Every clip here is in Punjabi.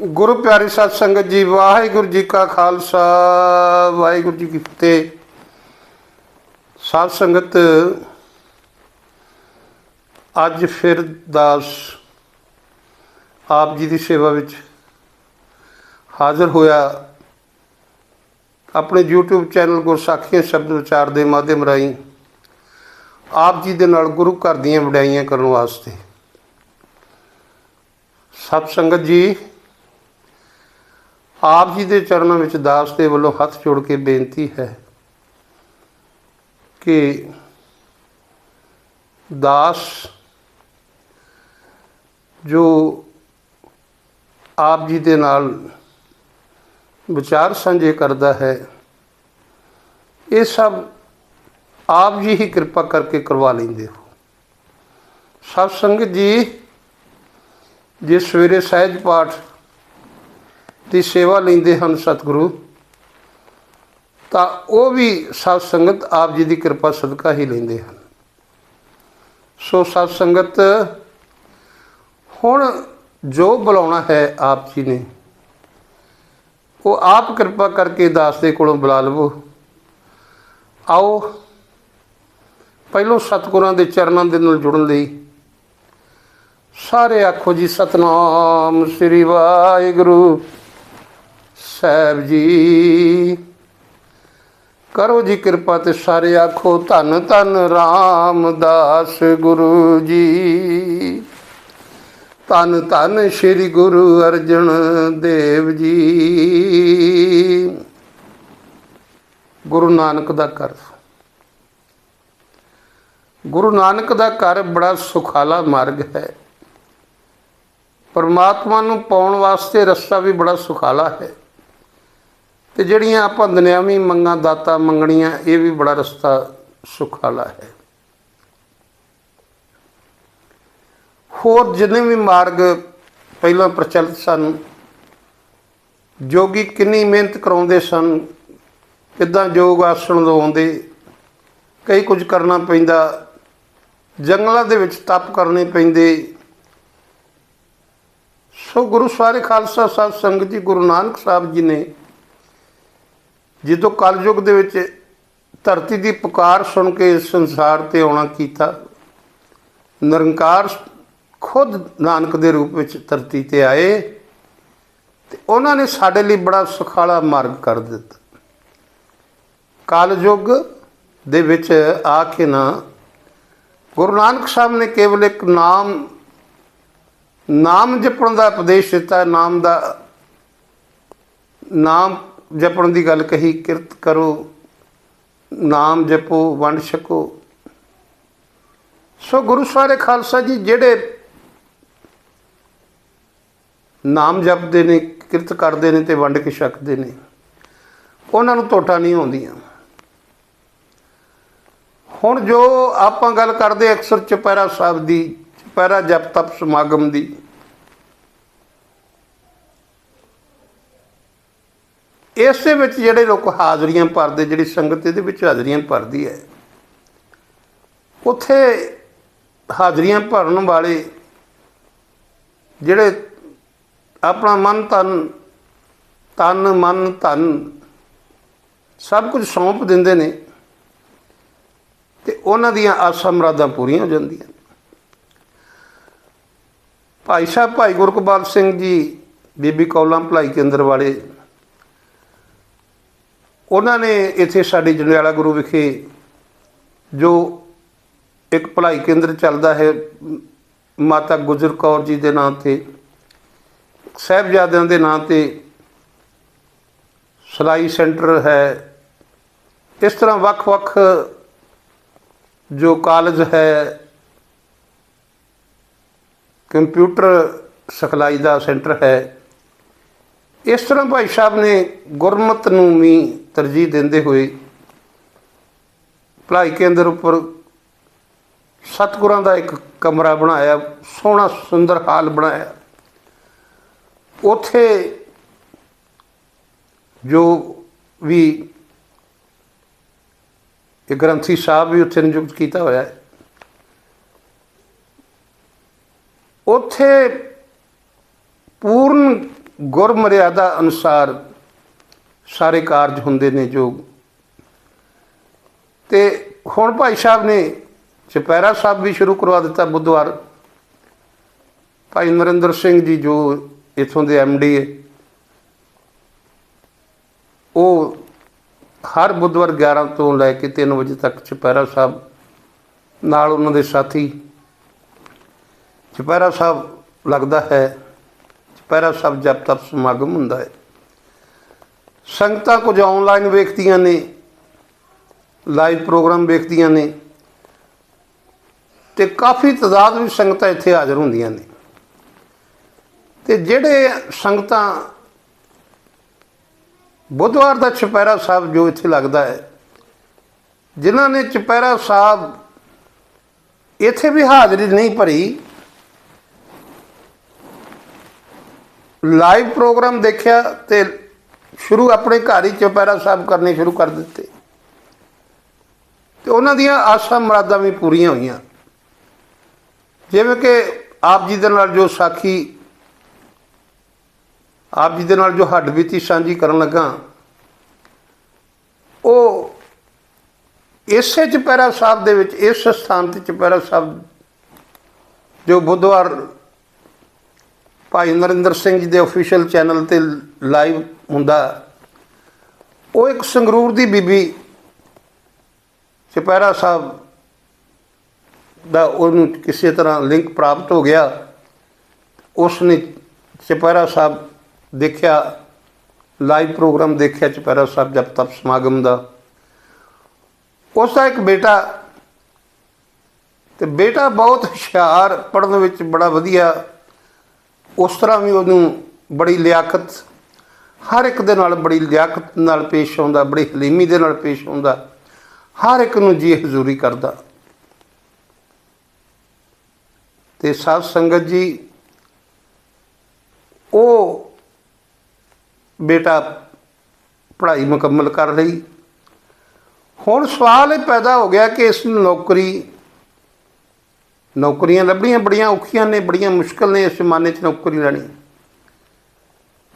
ਗੁਰੂ ਪਿਆਰੀ ਸਤ ਸੰਗਤ ਜੀ, ਵਾਹਿਗੁਰੂ ਜੀ ਕਾ ਖਾਲਸਾ। ਵਾਹਿਗੁਰੂ ਜੀ ਕੀ ਫਤਿਹ। ਸਾਧ ਸੰਗਤ, ਅੱਜ ਫਿਰ ਦਾਸ ਆਪ ਜੀ ਦੀ ਸੇਵਾ ਵਿੱਚ ਹਾਜ਼ਰ ਹੋਇਆ। ਆਪਣੇ YouTube ਚੈਨਲ ਗੁਰਸਾਖੀਆਂ ਸ਼ਬਦ ਵਿਚਾਰ ਦੇ ਮਾਧਿਅਮ ਰਾਹੀਂ ਆਪ ਜੀ ਦੇ ਨਾਲ ਗੁਰੂ ਘਰ ਦੀਆਂ ਵਡਿਆਈਆਂ ਕਰਨ ਵਾਸਤੇ। ਸਤ ਸੰਗਤ ਜੀ ਆਪ ਜੀ ਦੇ ਚਰਨਾਂ ਵਿੱਚ ਦਾਸ ਦੇ ਵੱਲੋਂ ਹੱਥ ਜੋੜ ਕੇ ਬੇਨਤੀ ਹੈ ਕਿ ਦਾਸ ਜੋ ਆਪ ਜੀ ਦੇ ਨਾਲ ਵਿਚਾਰ ਸਾਂਝੇ ਕਰਦਾ ਹੈ, ਇਹ ਸਭ ਆਪ ਜੀ ਹੀ ਕਿਰਪਾ ਕਰਕੇ ਕਰਵਾ ਲੈਂਦੇ ਹੋ। ਸਤ ਸੰਗਤ ਜੀ, ਜੇ ਸਵੇਰੇ ਸਹਿਜ ਪਾਠ ਦੀ ਸੇਵਾ ਲੈਂਦੇ ਹਨ ਸਤਿਗੁਰੂ, ਤਾਂ ਉਹ ਵੀ ਸਤ ਸੰਗਤ ਆਪ ਜੀ ਦੀ ਕਿਰਪਾ ਸਦਕਾ ਹੀ ਲੈਂਦੇ ਹਨ। ਸੋ ਸਤ ਸੰਗਤ, ਹੁਣ ਜੋ ਬੁਲਾਉਣਾ ਹੈ ਆਪ ਜੀ ਨੇ, ਉਹ ਆਪ ਕਿਰਪਾ ਕਰਕੇ ਦਾਸ ਦੇ ਕੋਲੋਂ ਬੁਲਾ ਲਵੋ। ਆਓ, ਪਹਿਲੋਂ ਸਤਿਗੁਰਾਂ ਦੇ ਚਰਨਾਂ ਦੇ ਨਾਲ ਜੁੜਨ ਲਈ ਸਾਰੇ ਆਖੋ ਜੀ, ਸਤਨਾਮ ਸ੍ਰੀ ਵਾਹਿਗੁਰੂ। ਸਾਹਿਬ ਜੀ। ਕਰੋ ਜੀ ਕਿਰਪਾ ਤੇ ਸਾਰੇ ਆਖੋ ਧੰਨ ਧੰਨ ਰਾਮਦਾਸ ਗੁਰੂ ਜੀ। ਧੰਨ ਧੰਨ ਸ੍ਰੀ ਗੁਰੂ ਅਰਜਨ ਦੇਵ ਜੀ। ਗੁਰੂ ਨਾਨਕ ਦਾ ਘਰ। ਗੁਰੂ ਨਾਨਕ ਦਾ ਘਰ ਬੜਾ ਸੁਖਾਲਾ ਮਾਰਗ ਹੈ। ਪਰਮਾਤਮਾ ਨੂੰ ਪਾਉਣ ਵਾਸਤੇ ਰਸਤਾ ਵੀ ਬੜਾ ਸੁਖਾਲਾ ਹੈ। ਤੇ ਜਿਹੜੀਆਂ ਆਪਾਂ ਦੁਨਿਆਵੀ ਮੰਗਾਂ, ਦਾਤਾ ਮੰਗਣੀਆਂ, ਇਹ ਵੀ ਬੜਾ ਰਸਤਾ ਸੁਖਾਲਾ ਹੈ। ਹੋਰ ਜਿੰਨੇ ਵੀ ਮਾਰਗ ਪਹਿਲਾਂ ਪ੍ਰਚਲਿਤ ਸਨ, ਜੋਗੀ ਕਿੰਨੀ ਮਿਹਨਤ ਕਰਾਉਂਦੇ ਸਨ, ਕਿੱਦਾਂ ਯੋਗ ਆਸਣ ਲਵਾਉਂਦੇ, ਕਈ ਕੁਝ ਕਰਨਾ ਪੈਂਦਾ, ਜੰਗਲਾਂ ਦੇ ਵਿੱਚ ਤਪ ਕਰਨੇ ਪੈਂਦੇ। ਸੋ ਗੁਰੂ ਸਾਰੇ ਖਾਲਸਾ ਸਾਹਿਬ, ਸੰਗਤ ਜੀ, ਗੁਰੂ ਨਾਨਕ ਸਾਹਿਬ ਜੀ ਨੇ ਜਦੋਂ ਕਲਯੁਗ ਦੇ ਵਿੱਚ ਧਰਤੀ ਦੀ ਪੁਕਾਰ ਸੁਣ ਕੇ ਇਸ ਸੰਸਾਰ ਤੇ ਆਉਣਾ ਕੀਤਾ, ਨਿਰੰਕਾਰ ਖੁਦ ਨਾਨਕ ਦੇ ਰੂਪ ਵਿੱਚ ਧਰਤੀ ਤੇ ਆਏ, ਤੇ ਉਹਨਾਂ ਨੇ ਸਾਡੇ ਲਈ ਬੜਾ ਸੁਖਾਲਾ ਮਾਰਗ ਕਰ ਦਿੱਤਾ। ਕਲਯੁਗ ਦੇ ਵਿੱਚ ਆ ਕੇ ਨਾ ਗੁਰੂ ਨਾਨਕ ਸਾਹਿਬ ਨੇ ਕੇਵਲ ਇੱਕ ਨਾਮ ਨਾਮ ਜਪਣ ਦਾ ਉਪਦੇਸ਼ ਦਿੱਤਾ, ਨਾਮ ਦਾ, ਨਾਮ ਜਪਣ ਦੀ ਗੱਲ ਕਹੀ, ਕਿਰਤ ਕਰੋ, ਨਾਮ ਜਪੋ, ਵੰਡ ਛਕੋ। ਸੋ ਗੁਰੂ ਸਾਰੇ ਖਾਲਸਾ ਜੀ ਜਿਹੜੇ ਨਾਮ ਜਪਦੇ ਨੇ, ਕਿਰਤ ਕਰਦੇ ਨੇ ਤੇ ਵੰਡ ਕੇ ਛਕਦੇ ਨੇ, ਉਹਨਾਂ ਨੂੰ ਟੋਟਾ ਨਹੀਂ ਆਉਂਦੀਆਂ। ਹੁਣ ਜੋ ਆਪਾਂ ਗੱਲ ਕਰਦੇ ਅਕਸਰ ਚੁਪਹਿਰਾ ਸਾਹਿਬ ਦੀ, ਚੁਪਹਿਰਾ ਜਪ ਤਪ ਸਮਾਗਮ ਦੀ ਇਸੇ ਵਿੱਚ ਜਿਹੜੇ ਲੋਕ ਹਾਜ਼ਰੀਆਂ ਭਰਦੇ, ਜਿਹੜੀ ਸੰਗਤ ਇਹਦੇ ਵਿੱਚ ਹਾਜ਼ਰੀਆਂ ਭਰਦੀ ਹੈ। ਉੱਥੇ ਹਾਜ਼ਰੀਆਂ ਭਰਨ ਵਾਲੇ ਜਿਹੜੇ ਆਪਣਾ ਮਨ, ਤਨ ਤਨ, ਮਨ, ਧਨ ਸਭ ਕੁਝ ਸੌਂਪ ਦਿੰਦੇ ਨੇ ਤੇ ਉਹਨਾਂ ਦੀਆਂ ਆਸਾਂ ਮਰਾਦਾਂ ਪੂਰੀਆਂ ਹੋ ਜਾਂਦੀਆਂ ਭਾਈ ਸਾਹਿਬ, ਭਾਈ ਗੁਰਕਬਾਲ ਸਿੰਘ ਜੀ, ਬੀਬੀ ਕੌਲਾਂ ਭਲਾਈ ਕੇਂਦਰ ਵਾਲੇ ਉਹਨਾਂ ਨੇ ਇੱਥੇ ਸਾਡੇ ਜੰਡਿਆਲਾ ਗੁਰੂ ਵਿਖੇ ਜੋ ਇੱਕ ਭਲਾਈ ਕੇਂਦਰ ਚੱਲਦਾ ਹੈ, ਮਾਤਾ ਗੁਜਰ ਕੌਰ ਜੀ ਦੇ ਨਾਂ ਤੇ, ਸਾਹਿਬਜ਼ਾਦਿਆਂ ਦੇ ਨਾਂ ਤੇ ਸਲਾਈ ਸੈਂਟਰ ਹੈ। ਇਸ ਤਰ੍ਹਾਂ ਵੱਖ-ਵੱਖ ਜੋ ਕਾਲਜ ਹੈ, ਕੰਪਿਊਟਰ ਸਿਖਲਾਈ ਦਾ ਸੈਂਟਰ ਹੈ। ਇਸ ਤਰ੍ਹਾਂ ਭਾਈ ਸਾਹਿਬ ਨੇ ਗੁਰਮਤ ਨੂੰ ਵੀ ਤਰਜੀਹ ਦਿੰਦੇ ਹੋਏ ਭਲਾਈ ਕੇਂਦਰ ਉੱਪਰ ਸਤਿਗੁਰਾਂ ਦਾ ਇੱਕ ਕਮਰਾ ਬਣਾਇਆ, ਸੋਹਣਾ ਸੁੰਦਰ ਹਾਲ ਬਣਾਇਆ। ਉਥੇ ਜੋ ਵੀ ਇਹ ਗ੍ਰੰਥੀ ਸਾਹਿਬ ਵੀ ਉੱਥੇ ਨਿਯੁਕਤ ਕੀਤਾ ਹੋਇਆ ਹੈ, ਉੱਥੇ ਪੂਰਨ ਗੁਰ ਮਰਿਆਦਾ ਅਨੁਸਾਰ ਸਾਰੇ ਕਾਰਜ ਹੁੰਦੇ ਨੇ ਜੋ। ਤੇ ਹੁਣ ਭਾਈ ਸਾਹਿਬ ਨੇ ਚੁਪਹਿਰਾ ਸਾਹਿਬ ਵੀ ਸ਼ੁਰੂ ਕਰਵਾ ਦਿੱਤਾ ਬੁੱਧਵਾਰ। ਭਾਈ ਨਰਿੰਦਰ ਸਿੰਘ ਜੀ ਜੋ ਇਥੋਂ ਦੇ ਡੀ ਹੈ ਉਹ ਹਰ ਬੁੱਧਵਾਰ 11 ਤੋਂ ਲੈ ਕੇ 3 ਵਜੇ ਤੱਕ ਚੁਪਹਿਰਾ ਸਾਹਿਬ, ਨਾਲ ਉਹਨਾਂ ਦੇ ਸਾਥੀ। ਚੁਪਹਿਰਾ ਸਾਹਿਬ ਲੱਗਦਾ ਹੈ। ਚੁਪਹਿਰਾ ਸਾਹਿਬ ਜਪ ਤਪ ਸਮਾਗਮ ਹੁੰਦਾ ਹੈ। ਸੰਗਤਾਂ ਕੁਝ ਆਨਲਾਈਨ ਵੇਖਦੀਆਂ ਨੇ ਲਾਈਵ ਪ੍ਰੋਗਰਾਮ ਵੇਖਦੀਆਂ ਨੇ ਤੇ ਕਾਫੀ ਤਦਾਦ ਵਿੱਚ ਸੰਗਤਾਂ ਇੱਥੇ ਹਾਜ਼ਰ ਹੁੰਦੀਆਂ ਨੇ। ਤੇ ਜਿਹੜੇ ਸੰਗਤਾਂ ਬੁੱਧਵਾਰ ਦਾ ਚੁਪਹਿਰਾ ਸਾਹਿਬ ਜੋ ਇੱਥੇ ਲੱਗਦਾ ਹੈ, ਜਿਨ੍ਹਾਂ ਨੇ ਚੁਪਹਿਰਾ ਸਾਹਿਬ ਇੱਥੇ ਵੀ ਹਾਜ਼ਰੀ ਨਹੀਂ ਭਰੀ ਲਾਈਵ ਪ੍ਰੋਗਰਾਮ ਦੇਖਿਆ ਤੇ ਸ਼ੁਰੂ ਆਪਣੇ ਘਰ ਹੀ ਚੁਪਹਿਰਾ ਸਾਹਿਬ ਕਰਨੇ ਸ਼ੁਰੂ ਕਰ ਦਿੱਤੇ। ਤੇ ਉਹਨਾਂ ਦੀਆਂ ਆਸਾਂ ਮੁਰਾਦਾਂ ਵੀ ਪੂਰੀਆਂ ਹੋਈਆਂ। ਜਿਵੇਂ ਕਿ ਆਪ ਜੀ ਦੇ ਨਾਲ ਜੋ ਸਾਖੀ, ਆਪ ਜੀ ਦੇ ਨਾਲ ਜੋ ਹੱਡ ਬੀਤੀ ਸਾਂਝੀ ਕਰਨ ਲੱਗਾ, ਉਹ ਇਸੇ ਚੁਪਹਿਰਾ ਸਾਹਿਬ ਦੇ ਵਿੱਚ, ਇਸ ਸਥਾਨ ਤੇ ਚੁਪਹਿਰਾ ਸਾਹਿਬ ਜੋ ਬੁੱਧਵਾਰ ਭਾਈ ਨਰਿੰਦਰ ਸਿੰਘ ਜੀ ਦੇ ਅਫੀਸ਼ੀਅਲ ਚੈਨਲ ਤੇ ਲਾਈਵ ਹੁੰਦਾ। ਉਹ ਇੱਕ ਸੰਗਰੂਰ ਦੀ ਬੀਬੀ ਚੁਪਹਿਰਾ ਸਾਹਿਬ ਦਾ ਉਹਨੂੰ ਕਿਸੇ ਤਰ੍ਹਾਂ ਲਿੰਕ ਪ੍ਰਾਪਤ ਹੋ ਗਿਆ। ਉਸ ਨੇ ਚੁਪਹਿਰਾ ਸਾਹਿਬ ਦੇਖਿਆ, ਲਾਈਵ ਪ੍ਰੋਗਰਾਮ ਦੇਖਿਆ ਚੁਪਹਿਰਾ ਸਾਹਿਬ ਜਪ ਤਪ ਸਮਾਗਮ ਦਾ। ਉਸ ਦਾ ਇੱਕ ਬੇਟਾ ਤੇ ਬੇਟਾ ਬਹੁਤ ਹੁਸ਼ਿਆਰ, ਪੜ੍ਹਨ ਵਿੱਚ ਬੜਾ ਵਧੀਆ। ਉਸ ਤਰ੍ਹਾਂ ਵੀ ਉਹਨੂੰ ਬੜੀ ਲਿਆਕਤ ਹਰ ਇੱਕ ਦੇ ਨਾਲ ਬੜੀ ਲਿਆਕਤ ਨਾਲ ਪੇਸ਼ ਆਉਂਦਾ, ਬੜੀ ਹਲੀਮੀ ਦੇ ਨਾਲ ਪੇਸ਼ ਆਉਂਦਾ। ਹਰ ਇੱਕ ਨੂੰ ਜੀ ਹਜ਼ੂਰੀ ਕਰਦਾ। ਤੇ ਸਾਧ ਸੰਗਤ ਜੀ, ਉਹ ਬੇਟਾ ਪੜ੍ਹਾਈ ਮੁਕੰਮਲ ਕਰ ਲਈ। ਹੁਣ ਸਵਾਲ ਇਹ ਪੈਦਾ ਹੋ ਗਿਆ ਕਿ ਇਸ ਨੂੰ ਨੌਕਰੀ, ਨੌਕਰੀਆਂ ਲੱਭਣੀਆਂ ਬੜੀਆਂ ਔਖੀਆਂ ਨੇ, ਬੜੀਆਂ ਮੁਸ਼ਕਲ ਨੇ, ਇਸ ਜ਼ਮਾਨੇ 'ਚ ਨੌਕਰੀ ਲੈਣੀ।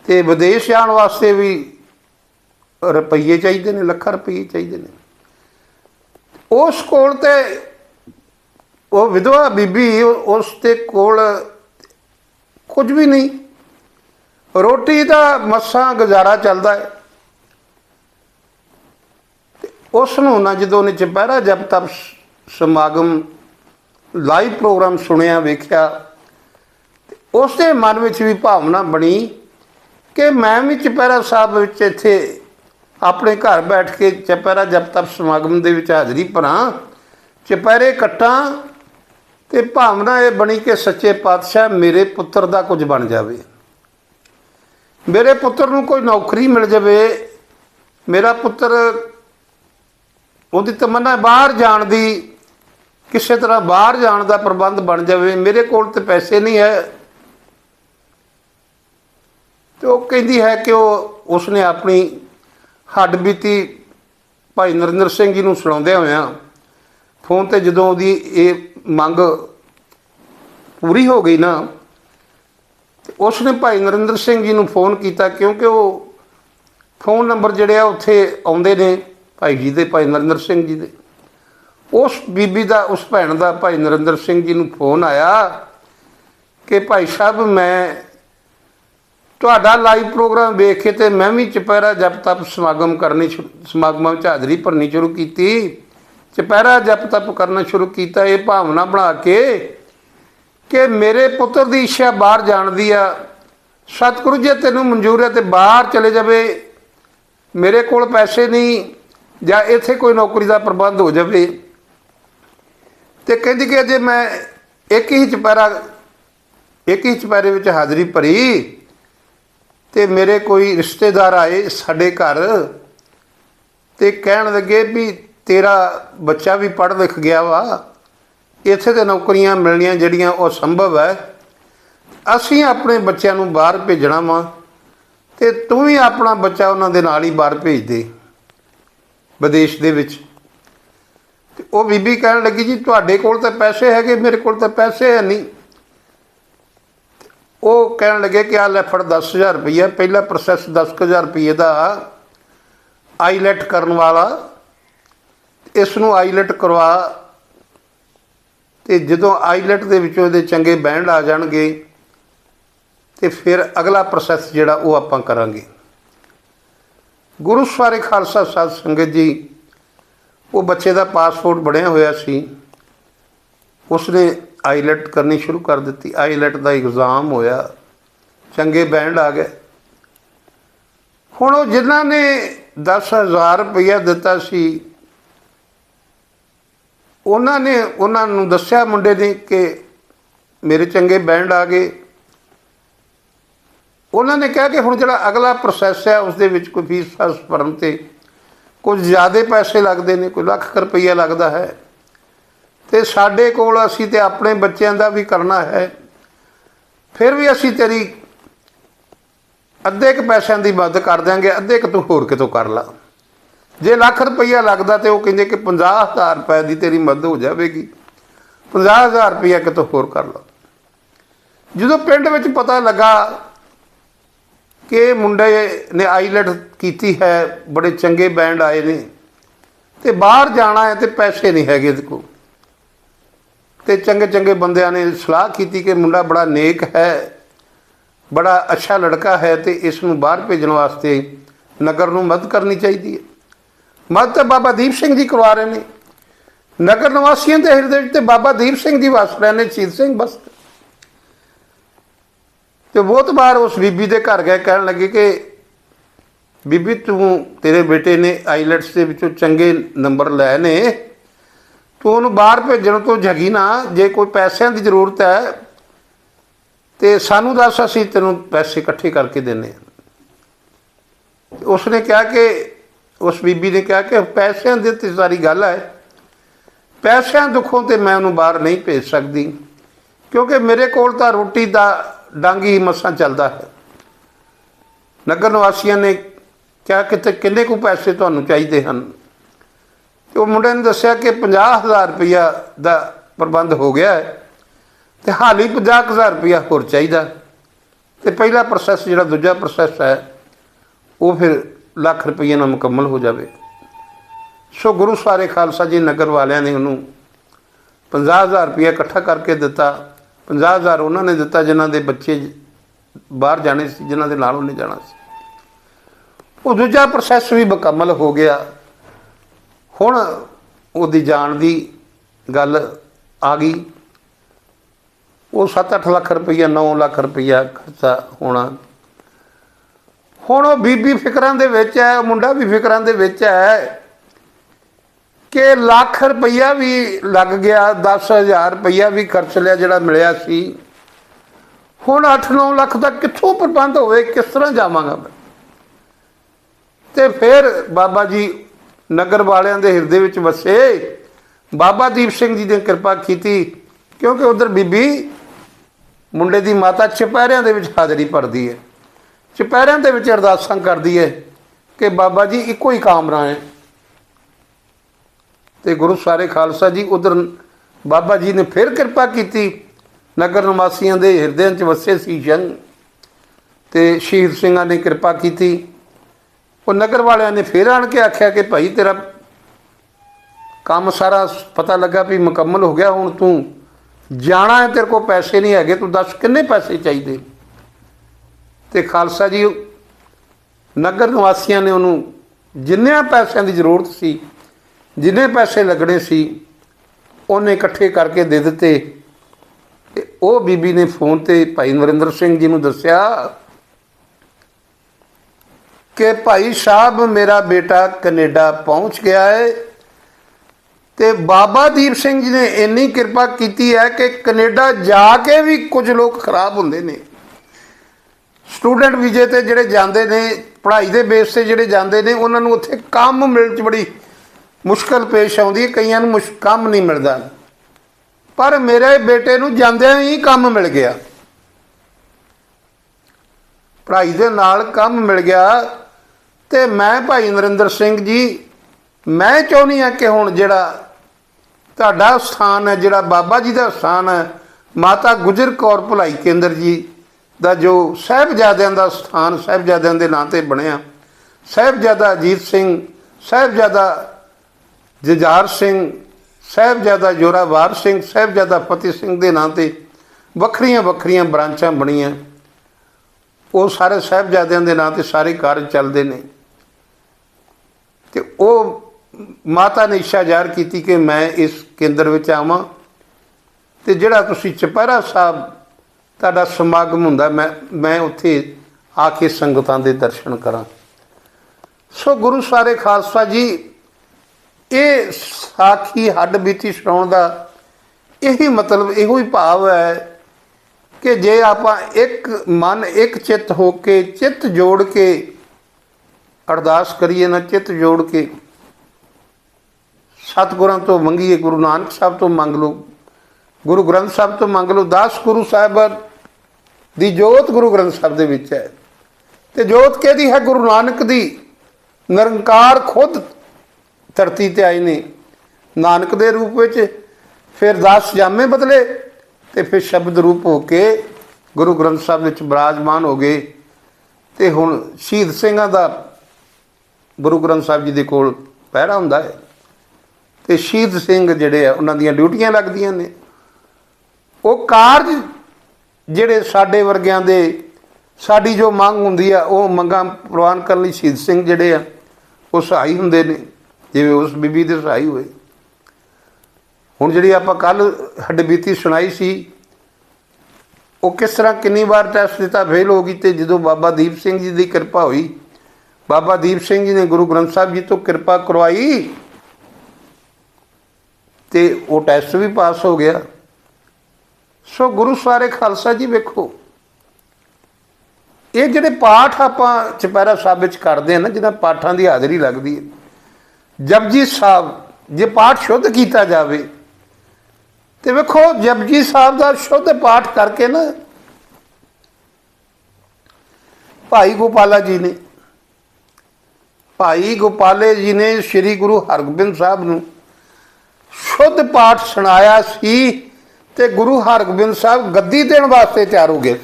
ਤੇ ਵਿਦੇਸ਼ ਜਾਣ ਵਾਸਤੇ ਵੀ ਰੁਪਈਏ ਚਾਹੀਦੇ ਨੇ, ਲੱਖਾਂ ਰੁਪਈਏ ਚਾਹੀਦੇ ਨੇ। ਉਸ ਕੋਲ ਤੇ ਉਹ ਵਿਧਵਾ ਬੀਬੀ ਉਸ ਤੇ ਕੋਲ ਕੁਝ ਵੀ ਨਹੀਂ। ਰੋਟੀ ਦਾ ਮਸਾਂ ਗੁਜ਼ਾਰਾ ਚੱਲਦਾ ਹੈ। ਉਸ ਨੂੰ ਨਾ ਜਦੋਂ ਨੇ ਚੁਪਹਿਰਾ ਜਪ ਤਪ ਸਮਾਗਮ ਲਾਈਵ ਪ੍ਰੋਗਰਾਮ ਸੁਣਿਆ, ਵੇਖਿਆ ਉਸ ਦੇ ਮਨ ਵਿੱਚ ਵੀ ਭਾਵਨਾ ਬਣੀ ਕਿ ਮੈਂ ਵੀ ਚੁਪਹਿਰਾ ਸਾਹਿਬ ਵਿੱਚ ਇੱਥੇ ਆਪਣੇ ਘਰ ਬੈਠ ਕੇ ਚੁਪਹਿਰਾ ਜਪ ਤਪ ਸਮਾਗਮ ਦੇ ਵਿੱਚ ਹਾਜ਼ਰੀ ਭਰਾਂ, ਚੁਪਹਿਰੇ ਕੱਟਾਂ ਤੇ ਭਾਵਨਾ ਇਹ ਬਣੀ ਕਿ ਸੱਚੇ ਪਾਤਸ਼ਾਹ ਮੇਰੇ ਪੁੱਤਰ ਦਾ ਕੁਝ ਬਣ ਜਾਵੇ। ਮੇਰੇ ਪੁੱਤਰ ਨੂੰ ਕੋਈ ਨੌਕਰੀ ਮਿਲ ਜਾਵੇ, ਮੇਰਾ ਪੁੱਤਰ ਉਹਦੀ ਤਮੰਨਾ ਬਾਹਰ ਜਾਣ ਦੀ, ਕਿਸੇ ਤਰ੍ਹਾਂ ਬਾਹਰ ਜਾਣ ਦਾ ਪ੍ਰਬੰਧ ਬਣ ਜਾਵੇ, ਮੇਰੇ ਕੋਲ ਤੇ ਪੈਸੇ ਨਹੀਂ ਹੈ। ਤੇ ਉਹ ਕਹਿੰਦੀ ਹੈ ਕਿ ਉਹ ਉਸਨੇ ਆਪਣੀ ਹੱਡ ਬੀਤੀ ਭਾਈ ਨਰਿੰਦਰ ਸਿੰਘ ਜੀ ਨੂੰ ਸੁਣਾਉਂਦੇ ਹੋਇਆਂ ਫੋਨ ਤੇ ਜਦੋਂ ਉਹਦੀ ਇਹ ਮੰਗ ਪੂਰੀ ਹੋ ਗਈ ਨਾ ਉਸ ਨੇ ਭਾਈ ਨਰਿੰਦਰ ਸਿੰਘ ਜੀ ਨੂੰ ਫੋਨ ਕੀਤਾ ਕਿਉਂਕਿ ਉਹ ਫੋਨ ਨੰਬਰ ਜਿਹੜੇ ਆ ਉੱਥੇ ਆਉਂਦੇ ਨੇ ਭਾਈ ਜੀ ਦੇ, ਭਾਈ ਨਰਿੰਦਰ ਸਿੰਘ ਜੀ ਦੇ। ਉਸ ਬੀਬੀ ਦਾ, ਉਸ ਭੈਣ ਦਾ ਭਾਈ ਨਰਿੰਦਰ ਸਿੰਘ ਜੀ ਨੂੰ ਫੋਨ ਆਇਆ ਕਿ ਭਾਈ ਸਾਹਿਬ ਮੈਂ ਤੁਹਾਡਾ ਲਾਈਵ ਪ੍ਰੋਗਰਾਮ ਵੇਖ ਕੇ ਤੇ ਮੈਂ ਵੀ ਚੁਪਹਿਰਾ ਜਪ ਤਪ ਸਮਾਗਮ ਕਰਨੀ ਸ਼ੁਰੂ- ਸਮਾਗਮਾਂ ਵਿੱਚ ਹਾਜ਼ਰੀ ਭਰਨੀ ਸ਼ੁਰੂ ਕੀਤੀ। ਚੁਪਹਿਰਾ ਜਪ ਤਪ ਕਰਨਾ ਸ਼ੁਰੂ ਕੀਤਾ, ਇਹ ਭਾਵਨਾ ਬਣਾ ਕੇ ਕਿ ਮੇਰੇ ਪੁੱਤਰ ਦੀ ਇੱਛਾ ਬਾਹਰ ਜਾਣ ਦੀ ਆ। ਸਤਿਗੁਰੂ ਜੀ ਤੈਨੂੰ ਮਨਜ਼ੂਰ ਹੈ ਤੇ ਬਾਹਰ ਚਲੇ ਜਾਵੇ। ਮੇਰੇ ਕੋਲ ਪੈਸੇ ਨਹੀਂ ਜਾਂ ਇੱਥੇ ਕੋਈ ਨੌਕਰੀ ਦਾ ਪ੍ਰਬੰਧ ਹੋ ਜਾਵੇ। ਤੇ ਕਹਿੰਦੀ ਕਿ ਅਜੇ ਮੈਂ ਇੱਕ ਹੀ ਚੁਪਹਿਰਾ, ਇੱਕ ਹੀ ਚੁਪਹਿਰੇ ਵਿੱਚ ਹਾਜ਼ਰੀ ਭਰੀ। ਤੇ ਮੇਰੇ ਕੋਈ ਰਿਸ਼ਤੇਦਾਰ ਆਏ ਸਾਡੇ ਘਰ ਤੇ ਕਹਿਣ ਲੱਗੇ ਵੀ ਤੇਰਾ ਬੱਚਾ ਵੀ ਪੜ੍ਹ ਲਿਖ ਗਿਆ ਵਾ, ਇੱਥੇ ਤੇ ਨੌਕਰੀਆਂ ਮਿਲਣੀਆਂ ਜਿਹੜੀਆਂ ਉਹ ਸੰਭਵ ਹੈ। ਅਸੀਂ ਆਪਣੇ ਬੱਚਿਆਂ ਨੂੰ ਬਾਹਰ ਭੇਜਣਾ ਵਾ ਤੇ ਤੂੰ ਵੀ ਆਪਣਾ ਬੱਚਾ ਉਹਨਾਂ ਦੇ ਨਾਲ ਹੀ ਬਾਹਰ ਭੇਜ ਦੇ ਵਿਦੇਸ਼ ਦੇ ਵਿੱਚ। ਤੇ ਉਹ ਬੀਬੀ ਕਹਿਣ ਲੱਗੀ ਜੀ, ਤੁਹਾਡੇ ਕੋਲ ਤਾਂ ਪੈਸੇ ਹੈਗੇ, ਮੇਰੇ ਕੋਲ ਤਾਂ ਪੈਸੇ ਹੈ ਨਹੀਂ। ਉਹ ਕਹਿਣ ਲੱਗੇ ਕਿ ਆ ਲੈ ਫੜ 10000 ਰੁਪਈਆ, ਪਹਿਲਾ ਪ੍ਰੋਸੈਸ 10000 ਰੁਪਏ ਦਾ ਆਈਲੈਟ ਕਰਨ ਵਾਲਾ। ਇਸ ਨੂੰ ਆਈਲੈਟ ਕਰਵਾ ਤੇ ਜਦੋਂ ਆਈਲੈਟ ਦੇ ਵਿੱਚੋਂ ਇਹਦੇ ਚੰਗੇ ਬੈਂਡ ਆ ਜਾਣਗੇ, ਤੇ ਫਿਰ ਅਗਲਾ ਪ੍ਰੋਸੈਸ ਜਿਹੜਾ ਉਹ ਆਪਾਂ ਕਰਾਂਗੇ। ਗੁਰੂ ਸਵਾਰੇ ਖਾਲਸਾ ਸਾਧ ਸੰਗਤ ਜੀ, ਉਹ ਬੱਚੇ ਦਾ ਪਾਸਪੋਰਟ ਬਣਿਆ ਹੋਇਆ ਸੀ। ਉਸਨੇ ਆਈਲੈਟ ਕਰਨੀ ਸ਼ੁਰੂ ਕਰ ਦਿੱਤੀ। ਆਈਲੈਟ ਦਾ ਇਗਜ਼ਾਮ ਹੋਇਆ। ਚੰਗੇ ਬੈਂਡ ਆ ਗਏ। ਹੁਣ ਉਹ ਜਿਨ੍ਹਾਂ ਨੇ 10000 ਰੁਪਇਆ ਦਿੱਤਾ ਸੀ, ਉਹਨਾਂ ਨੇ, ਉਹਨਾਂ ਨੂੰ ਦੱਸਿਆ ਮੁੰਡੇ ਨੇ ਕਿ ਮੇਰੇ ਚੰਗੇ ਬੈਂਡ ਆ ਗਏ। ਉਹਨਾਂ ਨੇ ਕਿਹਾ ਕਿ ਹੁਣ ਜਿਹੜਾ ਅਗਲਾ ਪ੍ਰੋਸੈਸ ਹੈ ਉਸ ਦੇ ਵਿੱਚ ਕੋਈ ਫੀਸ ਫਾਸ ਭਰਨ ਤੇ ਕੁਝ ਜ਼ਿਆਦਾ ਪੈਸੇ ਲੱਗਦੇ ਨੇ, ਕੋਈ ਲੱਖ ਰੁਪਈਆ ਲੱਗਦਾ ਹੈ। ਤੇ ਸਾਡੇ ਕੋਲ ਅਸੀਂ ਤੇ ਆਪਣੇ ਬੱਚਿਆਂ ਦਾ ਵੀ ਕਰਨਾ ਹੈ। ਫਿਰ ਵੀ ਅਸੀਂ ਤੇਰੀ ਅੱਧੇ ਕੁ ਪੈਸਿਆਂ ਦੀ ਮਦਦ ਕਰ ਦਿਆਂਗੇ, ਅੱਧੇ ਕੁ ਤੂੰ ਹੋਰ ਕਿਤੋਂ ਕਰ ਲਾ। ਜੇ ਲੱਖ ਰੁਪਈਆ ਲੱਗਦਾ ਤੇ ਉਹ ਕਹਿੰਦੇ ਕਿ 50000 ਰੁਪਏ ਦੀ ਤੇਰੀ ਮਦਦ ਹੋ ਜਾਵੇਗੀ। 50000 ਰੁਪਈਆ ਕਿਤੋਂ ਹੋਰ ਕਰ ਲਾ। ਜਦੋਂ ਪਿੰਡ ਵਿੱਚ ਪਤਾ ਲੱਗਾ ਕਿ ਮੁੰਡੇ ਨੇ ਆਈਲੈਟ ਕੀਤੀ ਹੈ, ਬੜੇ ਚੰਗੇ ਬੈਂਡ ਆਏ ਨੇ, ਤੇ ਬਾਹਰ ਜਾਣਾ ਹੈ ਤੇ ਪੈਸੇ ਨਹੀਂ ਹੈਗੇ ਇਹਦੇ ਕੋਲ। ਤੇ ਚੰਗੇ ਚੰਗੇ ਬੰਦਿਆਂ ਨੇ ਸਲਾਹ ਕੀਤੀ ਕਿ ਮੁੰਡਾ ਬੜਾ ਨੇਕ ਹੈ, ਬੜਾ ਅੱਛਾ ਲੜਕਾ ਹੈ ਤੇ ਇਸ ਨੂੰ ਬਾਹਰ ਭੇਜਣ ਵਾਸਤੇ ਨਗਰ ਨੂੰ ਮਦਦ ਕਰਨੀ ਚਾਹੀਦੀ ਹੈ। ਮਦਦ ਤਾਂ ਬਾਬਾ ਦੀਪ ਸਿੰਘ ਜੀ ਕਰਵਾ ਰਹੇ ਨੇ। ਨਗਰ ਨਿਵਾਸੀਆਂ ਦੇ ਹਿਰਦੇ ਵਿੱਚ ਤੇ ਬਾਬਾ ਦੀਪ ਸਿੰਘ ਜੀ ਵਸ ਰਹੇ ਨੇ, ਸ਼ਹੀਦ ਸਿੰਘ ਬਸ। ਤੇ ਬਹੁਤ ਵਾਰ ਉਸ ਬੀਬੀ ਦੇ ਘਰ ਗਏ, ਕਹਿਣ ਲੱਗੇ ਕਿ ਬੀਬੀ ਤੂੰ ਤੇਰੇ ਬੇਟੇ ਨੇ ਆਈਲੈਟਸ ਦੇ ਵਿੱਚੋਂ ਚੰਗੇ ਨੰਬਰ ਲਏ ਨੇ। ਤੂੰ ਉਹਨੂੰ ਬਾਹਰ ਭੇਜਣ ਤੋਂ ਜਗੀ ਨਾ, ਜੇ ਕੋਈ ਪੈਸਿਆਂ ਦੀ ਜ਼ਰੂਰਤ ਹੈ, ਤੇ ਸਾਨੂੰ ਦੱਸ ਅਸੀਂ ਤੈਨੂੰ ਪੈਸੇ ਇਕੱਠੇ ਕਰਕੇ ਦਿੰਨੇ ਉਸ ਨੇ ਕਿਹਾ ਕਿ, ਉਸ ਬੀਬੀ ਨੇ ਕਿਹਾ ਕਿ ਪੈਸਿਆਂ ਦੀ ਤੇ ਸਾਰੀ ਗੱਲ ਹੈ। ਪੈਸਿਆਂ ਦੁੱਖੋਂ ਤੇ ਮੈਂ ਉਹਨੂੰ ਬਾਹਰ ਨਹੀਂ ਭੇਜ ਸਕਦੀ, ਕਿਉਂਕਿ ਮੇਰੇ ਕੋਲ ਤਾਂ ਰੋਟੀ ਦਾ ਡਾਂਗੀ ਮਸਾਂ ਚੱਲਦਾ ਹੈ। ਨਗਰ ਨਿਵਾਸੀਆਂ ਨੇ ਕਿਹਾ ਕਿ ਤੇ ਕਿੰਨੇ ਕੁ ਪੈਸੇ ਤੁਹਾਨੂੰ ਚਾਹੀਦੇ ਹਨ? ਤੇ ਉਹ ਮੁੰਡੇ ਨੇ ਦੱਸਿਆ ਕਿ 50000 ਰੁਪਇਆ ਦਾ ਪ੍ਰਬੰਧ ਹੋ ਗਿਆ ਹੈ ਤੇ ਹਾਲੀ 50000 ਰੁਪਇਆ ਹੋਰ ਚਾਹੀਦਾ। ਤੇ ਪਹਿਲਾ ਪ੍ਰੋਸੈਸ ਜਿਹੜਾ ਦੂਜਾ ਪ੍ਰੋਸੈਸ ਹੈ, ਉਹ ਫਿਰ ਲੱਖ ਰੁਪਏ ਨਾਲ ਮੁਕੰਮਲ ਹੋ ਜਾਵੇ। ਸੋ ਗੁਰੂ ਸਾਰੇ ਖਾਲਸਾ ਜੀ ਨਗਰ ਵਾਲਿਆਂ ਨੇ ਉਹਨੂੰ 50000 ਰੁਪਇਆ ਇਕੱਠਾ ਕਰਕੇ ਦਿੱਤਾ। 50000 ਉਹਨਾਂ ਨੇ ਦਿੱਤਾ ਜਿਨ੍ਹਾਂ ਦੇ ਬੱਚੇ ਬਾਹਰ ਜਾਣੇ ਸੀ, ਜਿਨ੍ਹਾਂ ਦੇ ਨਾਲ ਉਹਨੇ ਜਾਣਾ ਸੀ। ਉਹ ਦੂਜਾ ਪ੍ਰੋਸੈਸ ਵੀ ਮੁਕੰਮਲ ਹੋ ਗਿਆ। ਹੁਣ ਉਹਦੀ ਜਾਣ ਦੀ ਗੱਲ ਆ ਗਈ। ਉਹ 7-8 ਲੱਖ ਰੁਪਈਆ 9 ਲੱਖ ਰੁਪਈਆ ਖਰਚਾ ਹੋਣਾ। ਹੁਣ ਉਹ ਬੀਬੀ ਫਿਕਰਾਂ ਦੇ ਵਿੱਚ ਹੈ ਮੁੰਡਾ ਵੀ ਫਿਕਰਾਂ ਦੇ ਵਿੱਚ ਹੈ ਕਿ ਲੱਖ ਰੁਪਈਆ ਵੀ ਲੱਗ ਗਿਆ 10000 ਰੁਪਈਆ ਵੀ ਖਰਚ ਲਿਆ ਜਿਹੜਾ ਮਿਲਿਆ ਸੀ। ਹੁਣ 8-9 ਲੱਖ ਦਾ ਕਿੱਥੋਂ ਪ੍ਰਬੰਧ ਹੋਵੇ, ਕਿਸ ਤਰ੍ਹਾਂ ਜਾਵਾਂਗਾ ਮੈਂ? ਤੇ ਫਿਰ ਬਾਬਾ ਜੀ ਨਗਰ ਵਾਲਿਆਂ ਦੇ ਹਿਰਦੇ ਵਿੱਚ ਵਸੇ। ਬਾਬਾ ਦੀਪ ਸਿੰਘ ਜੀ ਨੇ ਕਿਰਪਾ ਕੀਤੀ, ਕਿਉਂਕਿ ਉਧਰ ਬੀਬੀ ਮੁੰਡੇ ਦੀ ਮਾਤਾ ਚਪਹਿਰਿਆਂ ਦੇ ਵਿੱਚ ਹਾਜ਼ਰੀ ਭਰਦੀ ਹੈ। ਚਪਹਿਰਿਆਂ ਦੇ ਵਿੱਚ ਅਰਦਾਸਾਂ ਕਰਦੀ ਹੈ ਕਿ ਬਾਬਾ ਜੀ ਇੱਕੋ ਹੀ ਕਾਮਰਾ ਹੈ। ਤੇ ਗੁਰੂ ਸਾਰੇ ਖਾਲਸਾ ਜੀ ਉਧਰ ਬਾਬਾ ਜੀ ਨੇ ਫਿਰ ਕਿਰਪਾ ਕੀਤੀ, ਨਗਰ ਨਿਵਾਸੀਆਂ ਦੇ ਹਿਰਦਿਆਂ 'ਚ ਵਸੇ ਸੀ ਜੰਗ। ਤੇ ਸ਼ਹੀਦ ਸਿੰਘਾਂ ਨੇ ਕਿਰਪਾ ਕੀਤੀ। ਉਹ ਨਗਰ ਵਾਲਿਆਂ ਨੇ ਫੇਰ ਆਣ ਕੇ ਆਖਿਆ ਕਿ ਭਾਈ ਤੇਰਾ ਕੰਮ ਸਾਰਾ ਪਤਾ ਲੱਗਾ ਵੀ ਮੁਕੰਮਲ ਹੋ ਗਿਆ, ਹੁਣ ਤੂੰ ਜਾਣਾ ਹੈ, ਤੇਰੇ ਕੋਲ ਪੈਸੇ ਨਹੀਂ ਹੈਗੇ, ਤੂੰ ਦੱਸ ਕਿੰਨੇ ਪੈਸੇ ਚਾਹੀਦੇ? ਤੇ ਖਾਲਸਾ ਜੀ, ਨਗਰ ਨਿਵਾਸੀਆਂ ਨੇ ਉਹਨੂੰ ਜਿੰਨਿਆਂ ਪੈਸਿਆਂ ਦੀ ਜ਼ਰੂਰਤ ਸੀ, ਜਿੰਨੇ ਪੈਸੇ ਲੱਗਣੇ ਸੀ, ਉਹਨੇ ਇਕੱਠੇ ਕਰਕੇ ਦੇ ਦਿੱਤੇ। ਤੇ ਉਹ ਬੀਬੀ ਨੇ ਫੋਨ ਤੇ ਭਾਈ ਨਰਿੰਦਰ ਸਿੰਘ ਜੀ ਨੂੰ ਦੱਸਿਆ ਕਿ ਭਾਈ ਸਾਹਿਬ ਮੇਰਾ ਬੇਟਾ ਕੈਨੇਡਾ ਪਹੁੰਚ ਗਿਆ ਹੈ ਤੇ ਬਾਬਾ ਦੀਪ ਸਿੰਘ ਜੀ ਨੇ ਇੰਨੀ ਕਿਰਪਾ ਕੀਤੀ ਹੈ ਕਿ ਕੈਨੇਡਾ ਜਾ ਕੇ ਵੀ ਕੁਝ ਲੋਕ ਖਰਾਬ ਹੁੰਦੇ ਨੇ। ਸਟੂਡੈਂਟ ਵੀਜ਼ੇ ਤੇ ਜਿਹੜੇ ਜਾਂਦੇ ਨੇ, ਪੜ੍ਹਾਈ ਦੇ ਬੇਸ ਤੇ ਜਿਹੜੇ ਜਾਂਦੇ ਨੇ, ਉਹਨਾਂ ਨੂੰ ਉੱਥੇ ਕੰਮ ਮਿਲਣ 'ਚ ਬੜੀ ਮੁਸ਼ਕਲ ਪੇਸ਼ ਆਉਂਦੀ ਹੈ, ਕਈਆਂ ਨੂੰ ਮੁਸ਼- ਕੰਮ ਨਹੀਂ ਮਿਲਦਾ। ਪਰ ਮੇਰੇ ਬੇਟੇ ਨੂੰ ਜਾਂਦਿਆਂ ਹੀ ਕੰਮ ਮਿਲ ਗਿਆ। ਪੜ੍ਹਾਈ ਦੇ ਨਾਲ ਕੰਮ ਮਿਲ ਗਿਆ। ਤੇ ਮੈਂ ਭਾਈ ਨਰਿੰਦਰ ਸਿੰਘ ਜੀ, ਮੈਂ ਚਾਹੁੰਦੀ ਆ ਕਿ ਹੁਣ ਜਿਹੜਾ ਤੁਹਾਡਾ ਸਥਾਨ ਹੈ, ਜਿਹੜਾ ਬਾਬਾ ਜੀ ਦਾ ਸਥਾਨ ਹੈ, ਮਾਤਾ ਗੁਜਰ ਕੌਰ ਭਲਾਈ ਕੇਂਦਰ ਜੀ ਦਾ ਜੋ ਸਾਹਿਬਜ਼ਾਦਿਆਂ ਦਾ ਸਥਾਨ, ਸਾਹਿਬਜ਼ਾਦਿਆਂ ਦੇ ਨਾਂ ਤੇ ਬਣਿਆ, ਸਾਹਿਬਜ਼ਾਦਾ ਅਜੀਤ ਸਿੰਘ, ਸਾਹਿਬਜ਼ਾਦਾ ਜਜਾਰ ਸਿੰਘ, ਸਾਹਿਬਜ਼ਾਦਾ ਜੋਰਾਵਰ ਸਿੰਘ, ਸਾਹਿਬਜ਼ਾਦਾ ਫਤਿਹ ਸਿੰਘ ਦੇ ਨਾਂ ਤੇ ਵੱਖਰੀਆਂ ਵੱਖਰੀਆਂ ਬ੍ਰਾਂਚਾਂ ਬਣੀਆਂ। ਉਹ ਸਾਰੇ ਸਾਹਿਬਜ਼ਾਦਿਆਂ ਦੇ ਨਾਂ ਤੇ ਸਾਰੇ ਕਾਰਜ ਚੱਲਦੇ ਨੇ। ਤੇ ਉਹ ਮਾਤਾ ਨੇ ਇੱਛਾ ਜ਼ਾਹਰ ਕੀਤੀ ਕਿ ਮੈਂ ਇਸ ਕੇਂਦਰ ਵਿੱਚ ਆਵਾਂ। ਤੇ ਜਿਹੜਾ ਤੁਸੀਂ ਚਪਹਿਰਾ ਸਾਹਿਬ ਤੁਹਾਡਾ ਸਮਾਗਮ ਹੁੰਦਾ, ਮੈਂ ਮੈਂ ਉੱਥੇ ਆ ਕੇ ਸੰਗਤਾਂ ਦੇ ਦਰਸ਼ਨ ਕਰਾਂ। ਸੋ ਗੁਰੂ ਸਾਰੇ ਖਾਲਸਾ ਜੀ, ਇਹ ਸਾਖੀ ਹੱਡ ਬੀਤੀ ਸੁਣਾਉਣ ਦਾ ਇਹੀ ਮਤਲਬ, ਇਹੋ ਹੀ ਭਾਵ ਹੈ ਕਿ ਜੇ ਆਪਾਂ ਇੱਕ ਮਨ, ਇੱਕ ਚਿੱਤ ਹੋ ਕੇ ਚਿੱਤ ਜੋੜ ਕੇ ਅਰਦਾਸ ਕਰੀਏ ਨਾ, ਚਿੱਤ ਜੋੜ ਕੇ ਸਤਿਗੁਰਾਂ ਤੋਂ ਮੰਗੀਏ, ਗੁਰੂ ਨਾਨਕ ਸਾਹਿਬ ਤੋਂ ਮੰਗ ਲਓ, ਗੁਰੂ ਗ੍ਰੰਥ ਸਾਹਿਬ ਤੋਂ ਮੰਗ ਲਓ 10 ਗੁਰੂ ਸਾਹਿਬ ਦੀ ਜੋਤ ਗੁਰੂ ਗ੍ਰੰਥ ਸਾਹਿਬ ਦੇ ਵਿੱਚ ਹੈ। ਤੇ ਜੋਤ ਕਿਹਦੀ ਹੈ? ਗੁਰੂ ਨਾਨਕ ਦੀ। ਨਿਰੰਕਾਰ ਖੁਦ ਧਰਤੀ ਤੇ ਆਏ ਨੇ। ਨਾਨਕ ਦੇ ਰੂਪ ਵਿੱਚ ਫਿਰ 10 ਜਾਮੇ ਬਦਲੇ। ਤੇ ਫਿਰ ਸ਼ਬਦ ਰੂਪ ਹੋ ਕੇ ਗੁਰੂ ਗ੍ਰੰਥ ਸਾਹਿਬ ਵਿੱਚ ਬਿਰਾਜਮਾਨ ਹੋ ਗਏ ਤੇ ਹੁਣ ਸ਼ਹੀਦ ਸਿੰਘਾਂ ਦਾ ਗੁਰੂ ਗ੍ਰੰਥ ਸਾਹਿਬ ਜੀ ਦੇ ਕੋਲ ਪਹਿਰਾ ਹੁੰਦਾ ਹੈ ਤੇ ਸ਼ਹੀਦ ਸਿੰਘ ਜਿਹੜੇ ਆ, ਉਹਨਾਂ ਦੀਆਂ ਡਿਊਟੀਆਂ ਲੱਗਦੀਆਂ ਨੇ। ਉਹ ਕਾਰਜ ਜਿਹੜੇ ਸਾਡੇ ਵਰਗਿਆਂ ਦੇ ਸਾਡੀ ਜੋ ਮੰਗ ਹੁੰਦੀ ਆ, ਉਹ ਮੰਗਾਂ ਪ੍ਰਵਾਨ ਕਰਨ ਲਈ ਸ਼ਹੀਦ ਸਿੰਘ ਜਿਹੜੇ ਆ, ਉਹ ਸਹਾਈ ਹੁੰਦੇ ਨੇ, ਜਿਵੇਂ ਉਸ ਬੀਬੀ ਦੇ ਸਹਾਈ ਹੋਏ। ਹੁਣ ਜਿਹੜੀ ਆਪਾਂ ਕੱਲ ਹੱਡਬੀਤੀ ਸੁਣਾਈ ਸੀ, ਉਹ ਕਿਸ ਤਰ੍ਹਾਂ ਕਿੰਨੀ ਵਾਰ ਟੈਸਟ ਦਿੱਤਾ ਫੇਲ ਹੋ ਗਈ ਤੇ ਜਦੋਂ ਬਾਬਾ ਦੀਪ ਸਿੰਘ ਜੀ ਦੀ ਕਿਰਪਾ ਹੋਈ, ਬਾਬਾ ਦੀਪ ਸਿੰਘ ਜੀ ਨੇ ਗੁਰੂ ਗ੍ਰੰਥ ਸਾਹਿਬ ਜੀ ਤੋਂ ਕਿਰਪਾ ਕਰਵਾਈ ਤੇ ਉਹ ਟੈਸਟ ਵੀ ਪਾਸ ਹੋ ਗਿਆ। ਸੋ ਗੁਰੂ ਸਾਰੇ ਖਾਲਸਾ ਜੀ ਵੇਖੋ, ਇਹ ਜਿਹੜੇ ਪਾਠ ਆਪਾਂ ਚਪੈਰਾ ਸਾਹਿਬ ਵਿੱਚ ਕਰਦੇ ਆ ਨਾ, ਜਿਹਨਾਂ ਪਾਠਾਂ ਦੀ ਹਾਜ਼ਰੀ ਲੱਗਦੀ ਹੈ, ਜਪਜੀ ਸਾਹਿਬ, ਜੇ ਪਾਠ ਸ਼ੁੱਧ ਕੀਤਾ ਜਾਵੇ ਤੇ ਵੇਖੋ, ਜਪਜੀ ਸਾਹਿਬ ਦਾ ਸ਼ੁੱਧ ਪਾਠ ਕਰਕੇ ਨਾ, ਭਾਈ ਗੋਪਾਲਾ ਜੀ ਨੇ, ਭਾਈ ਗੋਪਾਲੇ ਜੀ ਨੇ ਸ੍ਰੀ ਗੁਰੂ ਹਰਗੋਬਿੰਦ ਸਾਹਿਬ ਨੂੰ ਸ਼ੁੱਧ ਪਾਠ ਸੁਣਾਇਆ ਸੀ ਤੇ ਗੁਰੂ ਹਰਗੋਬਿੰਦ ਸਾਹਿਬ ਗੱਦੀ ਦੇਣ ਵਾਸਤੇ ਤਿਆਰ ਹੋ ਗਏ।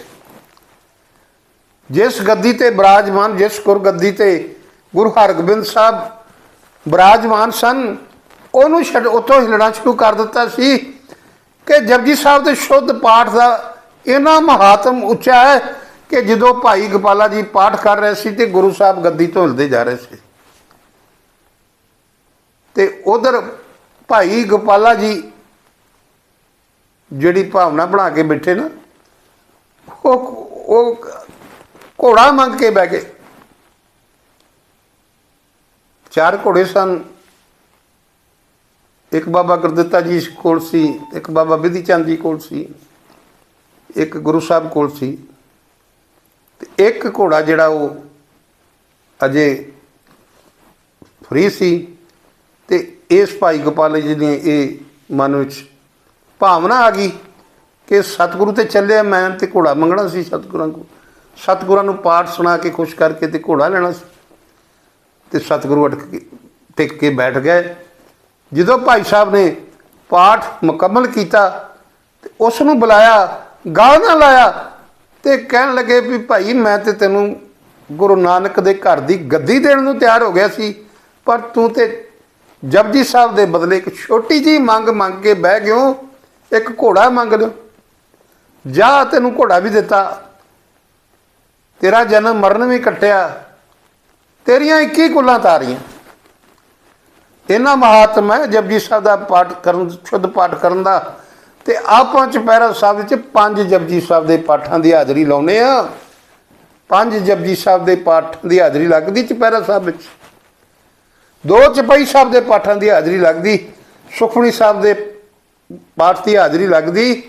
ਜਿਸ ਗੱਦੀ ਤੇ ਬਿਰਾਜਮਾਨ, ਜਿਸ ਗੁਰ ਗੱਦੀ ਤੇ ਗੁਰੂ ਹਰਗੋਬਿੰਦ ਸਾਹਿਬ ਬਿਰਾਜਮਾਨ ਸਨ, ਉਹਨੂੰ ਛੱਡ ਉਤੋਂ ਹਿਲਣਾ ਸ਼ੁਰੂ ਕਰ ਦਿੱਤਾ ਸੀ। ਕਿ ਜਪਜੀ ਸਾਹਿਬ ਦੇ ਸ਼ੁੱਧ ਪਾਠ ਦਾ ਇੰਨਾ ਮਹਾਤਮ ਉੱਚਾ ਹੈ ਕਿ ਜਦੋਂ ਭਾਈ ਗੋਪਾਲਾ ਜੀ ਪਾਠ ਕਰ ਰਹੇ ਸੀ ਤੇ ਗੁਰੂ ਸਾਹਿਬ ਗੱਦੀ ਤੋਂ ਹਿਲਦੇ ਜਾ ਰਹੇ ਸੀ। ਤੇ ਉਧਰ ਭਾਈ ਗੋਪਾਲਾ ਜੀ ਜਿਹੜੀ ਭਾਵਨਾ ਬਣਾ ਕੇ ਬੈਠੇ ਨਾ, ਉਹ ਉਹ ਘੋੜਾ ਮੰਗ ਕੇ ਬਹਿ ਗਏ। ਚਾਰ ਘੋੜੇ ਸਨ। ਇੱਕ ਬਾਬਾ ਗੁਰਦਿੱਤਾ ਜੀ ਕੋਲ ਸੀ ਇੱਕ ਬਾਬਾ ਵਿਧੀ ਚੰਦ ਜੀ ਕੋਲ ਸੀ, ਇੱਕ ਗੁਰੂ ਸਾਹਿਬ ਕੋਲ ਸੀ ਤੇ ਇੱਕ ਘੋੜਾ ਜਿਹੜਾ ਉਹ ਅਜੇ ਫ੍ਰੀ ਸੀ ਤੇ ਇਸ ਭਾਈ ਗੋਪਾਲ ਜੀ ਨੇ ਇਹ ਮਨ ਵਿੱਚ ਭਾਵਨਾ ਆ ਗਈ ਕਿ ਸਤਿਗੁਰੂ ਤੇ ਚੱਲਿਆ ਮੈਂ ਤੇ ਘੋੜਾ ਮੰਗਣਾ ਸੀ ਸਤਿਗੁਰਾਂ ਕੋਲ। ਸਤਿਗੁਰਾਂ ਨੂੰ ਪਾਠ ਸੁਣਾ ਕੇ ਖੁਸ਼ ਕਰਕੇ ਤੇ ਘੋੜਾ ਲੈਣਾ ਸੀ। ਤੇ ਸਤਿਗੁਰੂ ਅਟਕ ਕੇ, ਟਿਕ ਕੇ ਬੈਠ ਗਏ। ਜਦੋਂ ਭਾਈ ਸਾਹਿਬ ਨੇ ਪਾਠ ਮੁਕੰਮਲ ਕੀਤਾ ਤੇ ਉਸ ਨੂੰ ਬੁਲਾਇਆ, ਗਾਲ ਨਾ ਲਾਇਆ ਤੇ ਕਹਿਣ ਲੱਗੇ ਵੀ ਭਾਈ ਮੈਂ ਤੇ ਤੈਨੂੰ ਗੁਰੂ ਨਾਨਕ ਦੇ ਘਰ ਦੀ ਗੱਦੀ ਦੇਣ ਨੂੰ ਤਿਆਰ ਹੋ ਗਿਆ ਸੀ, ਪਰ ਤੂੰ ਤੇ ਜਪਜੀ ਸਾਹਿਬ ਦੇ ਬਦਲੇ ਇੱਕ ਛੋਟੀ ਜੀ ਮੰਗ ਮੰਗ ਕੇ ਬਹਿ ਗਿਓ, ਇੱਕ ਘੋੜਾ ਮੰਗ ਲਿਓ। ਜਾ ਤੈਨੂੰ ਘੋੜਾ ਵੀ ਦਿੱਤਾ। ਤੇਰਾ ਜਨਮ ਮਰਨ ਵੀ ਕੱਟਿਆ, ਤੇਰੀਆਂ 21 ਕੁੱਲਾਂ ਤਾਰੀਆਂ। ਇਹਨਾਂ ਮਹਾਤਮ ਹੈ, ਜਪਜੀ ਸਾਹਿਬ ਦਾ ਪਾਠ ਕਰਨ, ਸ਼ੁੱਧ ਪਾਠ ਕਰਨ ਦਾ। ਤੇ ਆਪਾਂ ਚੁਪਹਿਰਾ ਸਾਹਿਬ ਵਿੱਚ ਪੰਜ ਜਪਜੀ ਸਾਹਿਬ ਦੇ ਪਾਠਾਂ ਦੀ ਹਾਜ਼ਰੀ ਲਾਉਨੇ ਆ ਪੰਜ ਜਪਜੀ ਸਾਹਿਬ ਦੇ ਪਾਠਾਂ ਦੀ ਹਾਜ਼ਰੀ ਲੱਗਦੀ ਚੁਪਹਿਰਾ ਸਾਹਿਬ ਵਿੱਚ। ਦੋ ਚਪਈ ਸਾਹਿਬ ਦੇ ਪਾਠਾਂ ਦੀ ਹਾਜ਼ਰੀ ਲੱਗਦੀ ਸੁਖਮਣੀ ਸਾਹਿਬ ਦੇ ਪਾਠ ਦੀ ਹਾਜ਼ਰੀ ਲੱਗਦੀ।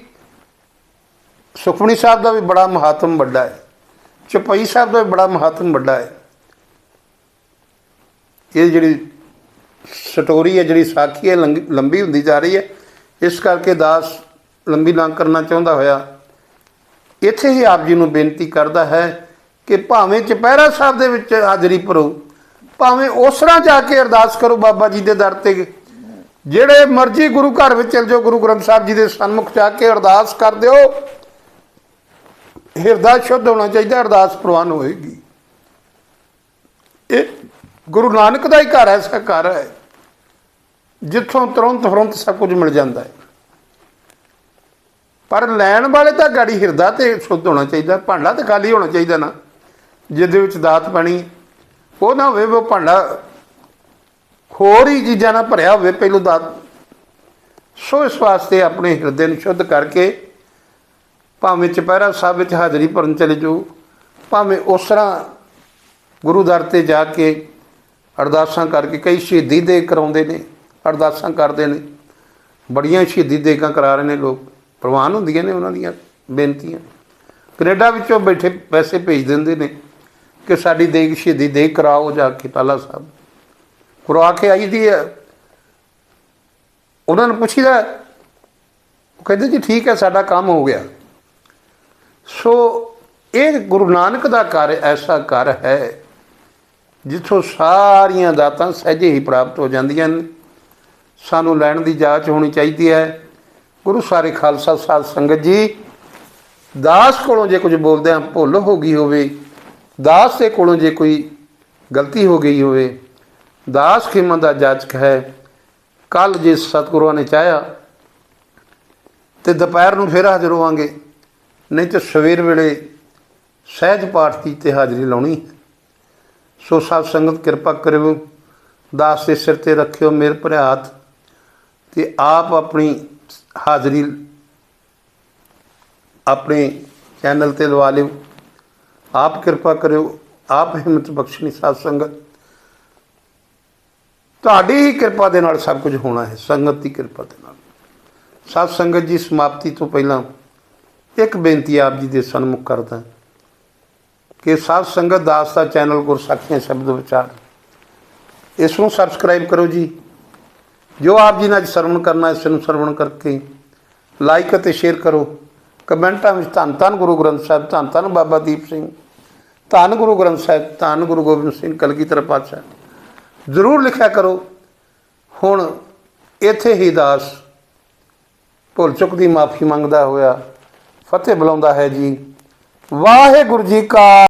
ਸੁਖਮਣੀ ਸਾਹਿਬ ਦਾ ਵੀ ਬੜਾ ਮਹਾਤਮ ਵੱਡਾ ਹੈ। ਚਪਈ ਸਾਹਿਬ ਦਾ ਵੀ ਬੜਾ ਮਹਾਤਮ ਵੱਡਾ ਹੈ। ਇਹ ਜਿਹੜੀ ਸਟੋਰੀ ਹੈ ਜਿਹੜੀ ਸਾਖੀ ਹੈ, ਲੰਗ- ਲੰਬੀ ਹੁੰਦੀ ਜਾ ਰਹੀ ਹੈ। ਇਸ ਕਰਕੇ ਦਾਸ ਲੰਬੀ ਨਾ ਕਰਨਾ ਚਾਹੁੰਦਾ ਹੋਇਆ। ਇੱਥੇ ਹੀ ਆਪ ਜੀ ਨੂੰ ਬੇਨਤੀ ਕਰਦਾ ਹੈ ਕਿ ਭਾਵੇਂ ਚੁਪਹਿਰਾ ਸਾਹਿਬ ਦੇ ਵਿੱਚ ਹਾਜ਼ਰੀ ਭਰੋ, ਭਾਵੇਂ ਉਸ ਤਰ੍ਹਾਂ ਜਾ ਕੇ ਅਰਦਾਸ ਕਰੋ ਬਾਬਾ ਜੀ ਦੇ ਦਰ ਤੇ। ਜਿਹੜੇ ਮਰਜ਼ੀ ਗੁਰੂ ਘਰ ਵਿੱਚ ਚਲ ਜਾਓ, ਗੁਰੂ ਗ੍ਰੰਥ ਸਾਹਿਬ ਜੀ ਦੇ ਸਨਮੁਖ ਜਾ ਕੇ ਅਰਦਾਸ ਕਰ ਦਿਓ। ਹਿਰਦਾ ਸ਼ੁੱਧ ਹੋਣਾ ਚਾਹੀਦਾ, ਅਰਦਾਸ ਪ੍ਰਵਾਨ ਹੋਏਗੀ। ਇਹ ਗੁਰੂ ਨਾਨਕ ਦਾ ਹੀ ਘਰ ਐਸਾ ਘਰ ਹੈ। ਜਿੱਥੋਂ ਤੁਰੰਤ ਫਰੰਤ ਸਭ ਕੁਝ ਮਿਲ ਜਾਂਦਾ ਹੈ। ਪਰ ਲੈਣ ਵਾਲੇ ਤਾਂ ਗਾੜੀ ਹਿਰਦਾ ਤੇ ਸ਼ੁੱਧ ਹੋਣਾ ਚਾਹੀਦਾ, ਭਾਂਡਾ ਤੇ ਖਾਲੀ ਹੋਣਾ ਚਾਹੀਦਾ ਨਾ। ਜਿਹਦੇ ਵਿੱਚ ਦਾਤ ਪਾਣੀ ਉਹ ਨਾ ਹੋਵੇ ਵੀ ਉਹ ਭਾਂਡਾ ਹੋਰ ਹੀ ਚੀਜ਼ਾਂ ਨਾਲ ਭਰਿਆ ਹੋਵੇ, ਪਹਿਲੂ ਦਾਤ। ਸੋ ਇਸ ਵਾਸਤੇ ਆਪਣੇ ਹਿਰਦੇ ਨੂੰ ਸ਼ੁੱਧ ਕਰਕੇ ਭਾਵੇਂ ਚੁਪਹਿਰਾ ਸਾਹਿਬ ਵਿੱਚ ਹਾਜ਼ਰੀ ਭਰਨ ਚਲੇ ਜਾਓ, ਭਾਵੇਂ ਉਸ ਤਰ੍ਹਾਂ ਗੁਰੂ ਦਰ ਤੇ ਜਾ ਕੇ ਅਰਦਾਸਾਂ ਕਰਕੇ ਕਈ ਸ਼ਹੀਦੀ ਦੇ ਕਰਾਉਂਦੇ ਨੇ, ਅਰਦਾਸਾਂ ਕਰਦੇ ਨੇ। ਬੜੀਆਂ ਸ਼ਹੀਦੀ ਦੇਗਾਂ ਕਰਾ ਰਹੇ ਨੇ ਲੋਕ। ਪ੍ਰਵਾਨ ਹੁੰਦੀਆਂ ਨੇ ਉਹਨਾਂ ਦੀਆਂ ਬੇਨਤੀਆਂ। ਕੈਨੇਡਾ ਵਿੱਚੋਂ ਬੈਠੇ ਪੈਸੇ ਭੇਜ ਦਿੰਦੇ ਨੇ ਕਿ ਸਾਡੀ ਦੇਗ, ਸ਼ਹੀਦੀ ਦੇ ਕਰਾਓ ਜਾ ਕੇ ਟਾਲਾ ਸਾਹਿਬ ਕਰਵਾ ਕੇ ਆਈ ਦੀ ਹੈ। ਉਹਨਾਂ ਨੂੰ ਪੁੱਛੀਦਾ, ਉਹ ਕਹਿੰਦੇ ਜੀ ਠੀਕ ਹੈ, ਸਾਡਾ ਕੰਮ ਹੋ ਗਿਆ। ਸੋ ਇਹ ਗੁਰੂ ਨਾਨਕ ਦਾ ਘਰ ਐਸਾ ਘਰ ਹੈ ਜਿੱਥੋਂ ਸਾਰੀਆਂ ਦਾਤਾਂ ਸਹਿਜੇ ਹੀ ਪ੍ਰਾਪਤ ਹੋ ਜਾਂਦੀਆਂ ਨੇ। ਸਾਨੂੰ ਲੈਣ ਦੀ ਜਾਂਚ ਹੋਣੀ ਚਾਹੀਦੀ ਹੈ। ਗੁਰੂ ਸਾਰੇ ਖਾਲਸਾ ਸਾਧ ਸੰਗਤ ਜੀ, ਦਾਸ ਕੋਲੋਂ ਜੇ ਕੁਝ ਬੋਲਦੇ ਆ ਭੁੱਲ ਹੋ ਗਈ ਹੋਵੇ, ਦਾਸ ਦੇ ਕੋਲੋਂ ਜੇ ਕੋਈ ਗਲਤੀ ਹੋ ਗਈ ਹੋਵੇ, ਦਾਸ ਖਿਮਾ ਦਾ ਜਾਚਕ ਹੈ। ਕੱਲ ਜੇ ਸਤਿਗੁਰੂਆਂ ਨੇ ਚਾਹਿਆ, ਤੇ ਦੁਪਹਿਰ ਨੂੰ ਫਿਰ ਹਾਜ਼ਰ ਹੋਵਾਂਗੇ। ਨਹੀਂ ਤੇ ਸਵੇਰ ਵੇਲੇ ਸਹਿਜ ਪਾਠ ਦੀ ਤੇ ਹਾਜ਼ਰੀ ਲਾਉਣੀ ਹੈ। ਸੋ ਸਾਧ ਸੰਗਤ ਕਿਰਪਾ ਕਰਿਓ, ਦਾਸ ਦੇ ਸਿਰ ਤੇ ਰੱਖਿਓ ਮੇਰ ਭਰਿਆ ਹੱਥ ਤੇ ਆਪ ਆਪਣੀ ਹਾਜ਼ਰੀ ਆਪਣੇ ਚੈਨਲ ਤੇ ਲਵਾ ਲਿਓ। ਆਪ ਕਿਰਪਾ ਕਰਿਓ, ਆਪ ਹਿੰਮਤ ਬਖਸ਼ਣੀ ਸਾਧ ਸੰਗਤ। ਤੁਹਾਡੀ ਹੀ ਕਿਰਪਾ ਦੇ ਨਾਲ ਸਭ ਕੁਝ ਹੋਣਾ ਹੈ, ਸੰਗਤ ਦੀ ਕਿਰਪਾ ਦੇ ਨਾਲ। ਸਾਧ ਸੰਗਤ ਜੀ, ਸਮਾਪਤੀ ਤੋਂ ਪਹਿਲਾਂ ਇੱਕ ਬੇਨਤੀ ਆਪ ਜੀ ਦੇ ਸਨਮੁਖ ਕਰਦਾ। ਕਿ ਸਾਧ ਸੰਗਤ ਦਾਸ ਦਾ ਚੈਨਲ ਗੁਰਸਾਖੀਆਂ ਸ਼ਬਦ ਵਿਚਾਰ। ਇਸ ਨੂੰ ਸਬਸਕ੍ਰਾਈਬ ਕਰੋ ਜੀ। ਜੋ ਆਪ ਜੀ ਨੇ ਅੱਜ ਸਰਵਣ ਕਰਨਾ, ਇਸ ਨੂੰ ਸਰਵਣ ਕਰਕੇ ਲਾਈਕ ਅਤੇ ਸ਼ੇਅਰ ਕਰੋ। ਕਮੈਂਟਾਂ ਵਿੱਚ ਧੰਨ ਧੰਨ ਗੁਰੂ ਗ੍ਰੰਥ ਸਾਹਿਬ, ਧੰਨ ਧੰਨ ਬਾਬਾ ਦੀਪ ਸਿੰਘ, ਧੰਨ ਗੁਰੂ ਗ੍ਰੰਥ ਸਾਹਿਬ, ਧੰਨ ਗੁਰੂ ਗੋਬਿੰਦ ਸਿੰਘ, ਕਲਗੀਧਰ ਪਾਤਸ਼ਾਹ। ਜ਼ਰੂਰ ਲਿਖਿਆ ਕਰੋ। ਹੁਣ ਇੱਥੇ ਹੀ ਦਾਸ ਭੁੱਲ ਚੁੱਕ ਦੀ ਮਾਫੀ ਮੰਗਦਾ ਹੋਇਆ ਫਤਿਹ ਬੁਲਾਉਂਦਾ ਹੈ ਜੀ। ਵਾਹਿਗੁਰੂ ਜੀ ਕਾ